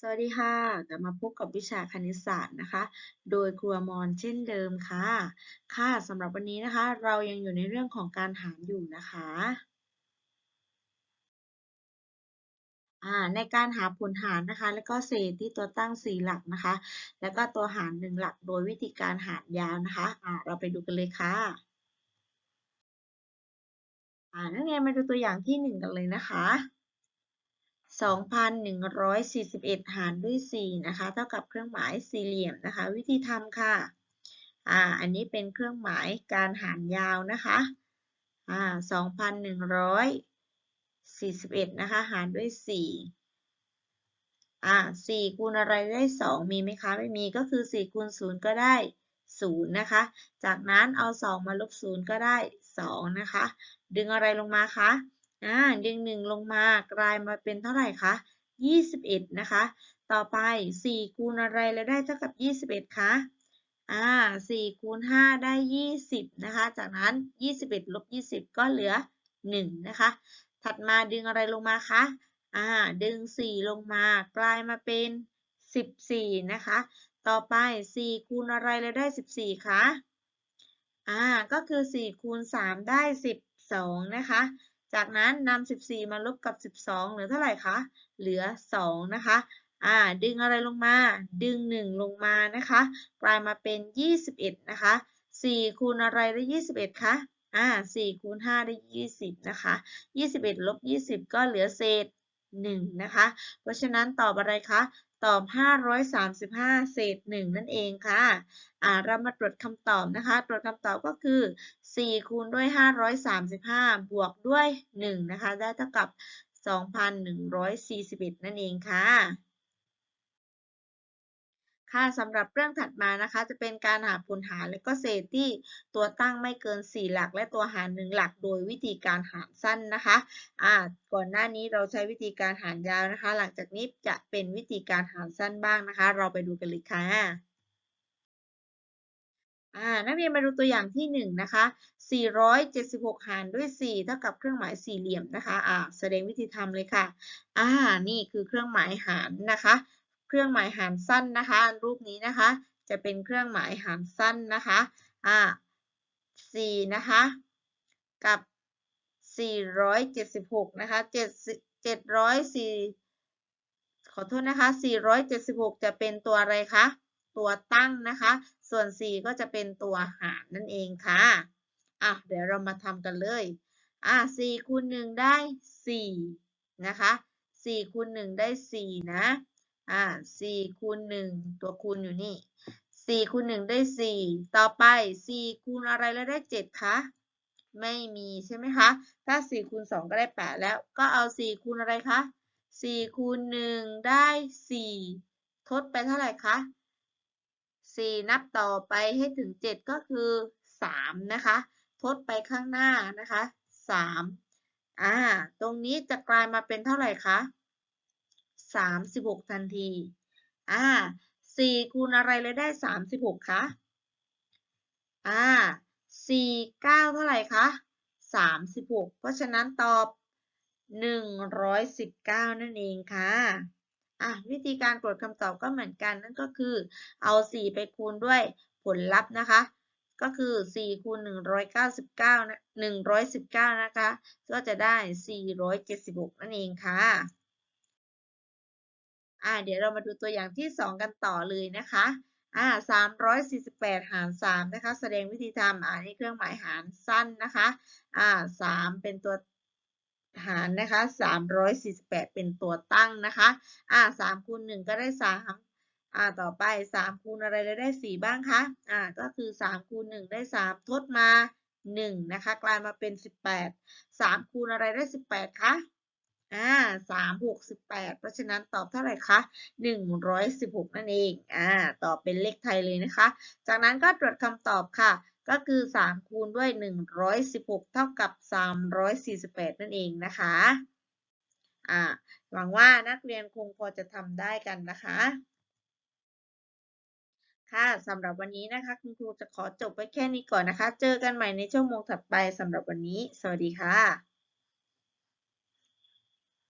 สวัสดีค่ะกลับมาพบกับวิชาคณิตศาสตร์นะคะ โดยครัวมอนเช่นเดิมค่ะ ค่ะสำหรับวันนี้นะคะ เรายังอยู่ในเรื่องของการหารอยู่นะคะอ่าในการหาผลหารนะคะ แล้วก็เศษที่ตัวตั้ง 4 หลักนะคะ แล้วก็ตัวหาร 1 หลัก โดยวิธีการหารยาวนะคะอ่าเราไปดูกันเลยค่ะอ่านักเรียนมาดูตัวอย่างที่ 1 กันเลยนะคะ 2,141 หารด้วย 4 นะคะ เท่ากับเครื่องหมายสี่เหลี่ยมนะคะ วิธีทำค่ะ อ่า อันนี้เป็นเครื่องหมายการหารยาวนะคะ อ่า 2,141 นะคะ หารด้วย 4 อ่า 4 คูณอะไรได้ 2 มีไหมคะ ไม่มี ก็คือ 4 คูณ 0 ก็ได้ 0 นะคะ จากนั้นเอา 2 มาลบ 0 ก็ได้ 2 นะคะ ดึงอะไรลงมาคะ อ่าดึงหนึ่งลงมากลายมาเป็นเท่าไหร่คะ21 นะคะ ต่อไป 4 คูณอะไรแล้วได้เท่ากับ 21 คะ อ่า 4 คูณ 5 ได้ 20 นะคะ จากนั้น 21 ลบ 20 ก็เหลือ 1 นะคะ ถัดมาดึงอะไรลงมาคะ อ่า ดึง 4 ลงมากลายมาเป็น 14 นะคะ ต่อไป 4 คูณอะไรแล้วได้ 14 คะ อ่า ก็คือ 4 คูณ 3 ได้ 12 นะคะ จากนั้นนำ14 มาลบกับ 12 เหลือเท่าไหร่คะ เหลือ 2 นะคะ อ่า ดึงอะไรลงมา ดึง 1 ลงมานะคะ กลายมาเป็น 21 นะคะ 4 คูณอะไรได้ 21 คะ อ่า 4 คูณ 5 ได้ 20 นะคะ 21 ลบ 20 ก็เหลือเศษ 1 นะคะ เพราะฉะนั้นตอบอะไรคะ ตอบ 535 เศษ 1 นั่นเองค่ะอ่าเรามาตรวจคำตอบนะคะ ตรวจคำตอบก็คือ 4 คูณด้วย 535 บวกด้วย 1 นะคะ ได้เท่ากับ 2,141 นั่นเองค่ะ ค่ะสำหรับเรื่องถัดมานะคะ จะเป็นการหาผลหารและก็เศษที่ตัวตั้งไม่เกิน 4 หลัก และตัวหาร 1 หลัก โดยวิธีการหารสั้นนะคะอ่าก่อนหน้านี้เราใช้วิธีการหารยาวนะคะ หลังจากนี้จะเป็นวิธีการหารสั้นบ้างนะคะ เราไปดูกันเลยค่ะอ่านักเรียนมาดูตัวอย่างที่ 1 นะคะ 476 หารด้วย 4 เท่ากับเครื่องหมายสี่เหลี่ยมนะคะอ่าแสดงวิธีทำเลยค่ะอ่านี่คือเครื่องหมายหารนะคะ เครื่องหมายหารสั้นนะคะ รูปนี้นะคะ จะเป็นเครื่องหมายหารสั้นนะคะอ่าสี่นะคะ กับ 476 นะคะ7 704ขอโทษนะคะ 476 จะเป็นตัวอะไรคะ ตัวตั้งนะคะ ส่วน 4 ก็จะเป็นตัวหารนั่นเองค่ะ อะ เดี๋ยวเรามาทำกันเลย อะ4คูณ1ได้ 4 นะคะ4คูณ1ได้ 4 นะ อ่าสี่คูณหนึ่งตัวคูณอยู่นี่สี่คูณหนึ่งได้สี่ต่อไปสี่คูณอะไรแล้วได้เจ็ดคะไม่มีใช่ไหมคะ ถ้าสี่คูณสองก็ได้แปดแล้ว ก็เอาสี่คูณอะไรคะสี่คูณหนึ่งได้สี่ทดไปเท่าไหร่คะสี่นับต่อไปให้ถึงเจ็ดก็คือสามนะคะ ทดไปข้างหน้านะคะสามอ่า ตรงนี้จะกลายมาเป็นเท่าไหร่คะ 36 ทันที อ่า4คูณอะไรเลยได้ 36คะ อ่า4 9 เท่าไหร่คะ 36 เพราะฉะนั้นตอบ 119 นั่นเองค่ะอะวิธีการกดคำตอบก็เหมือนกันนั่นก็คือเอา 4 ไปคูณด้วยผลลัพธ์นะคะ ก็คือ 4 คูณ 199นะ119 นะคะ ก็จะได้ 476 นั่นเองค่ะ อ่าเดี๋ยวเรามาดูตัวอย่างที่ 2 กันต่อเลยนะคะอ่า348 หาร 3 นะคะ แสดงวิธีทำอ่านี่เครื่องหมายหารสั้นนะคะอ่า3เป็นตัวหารนะคะ 348 เป็นตัวตั้งนะคะอ่า3คูณ1ก็ได้ 3อ่าต่อไป 3 คูณอะไรแล้วได้ 4 บ้างคะอ่าก็คือ 3 คูณ 1 ได้ 3 ทดมา 1 นะคะ กลายมาเป็น 18 3 คูณอะไรได้ 18 คะ อ่าสามหกสิบแปดเพราะฉะนั้นตอบเท่าไหร่คะหนึ่งร้อยสิบหกนั่นเองอ่าตอบเป็นเลขไทยเลยนะคะ จากนั้นก็ตรวจคำตอบค่ะ ก็คือสามคูณด้วยหนึ่งร้อยสิบหกเท่ากับสามร้อยสี่สิบแปดนั่นเองนะคะอ่าหวังว่านักเรียนคงพอจะทำได้กันนะคะค่ะสำหรับวันนี้นะคะ คุณครูจะขอจบไว้แค่นี้ก่อนนะคะ เจอกันใหม่ในชั่วโมงถัดไปสำหรับวันนี้ สวัสดีค่ะ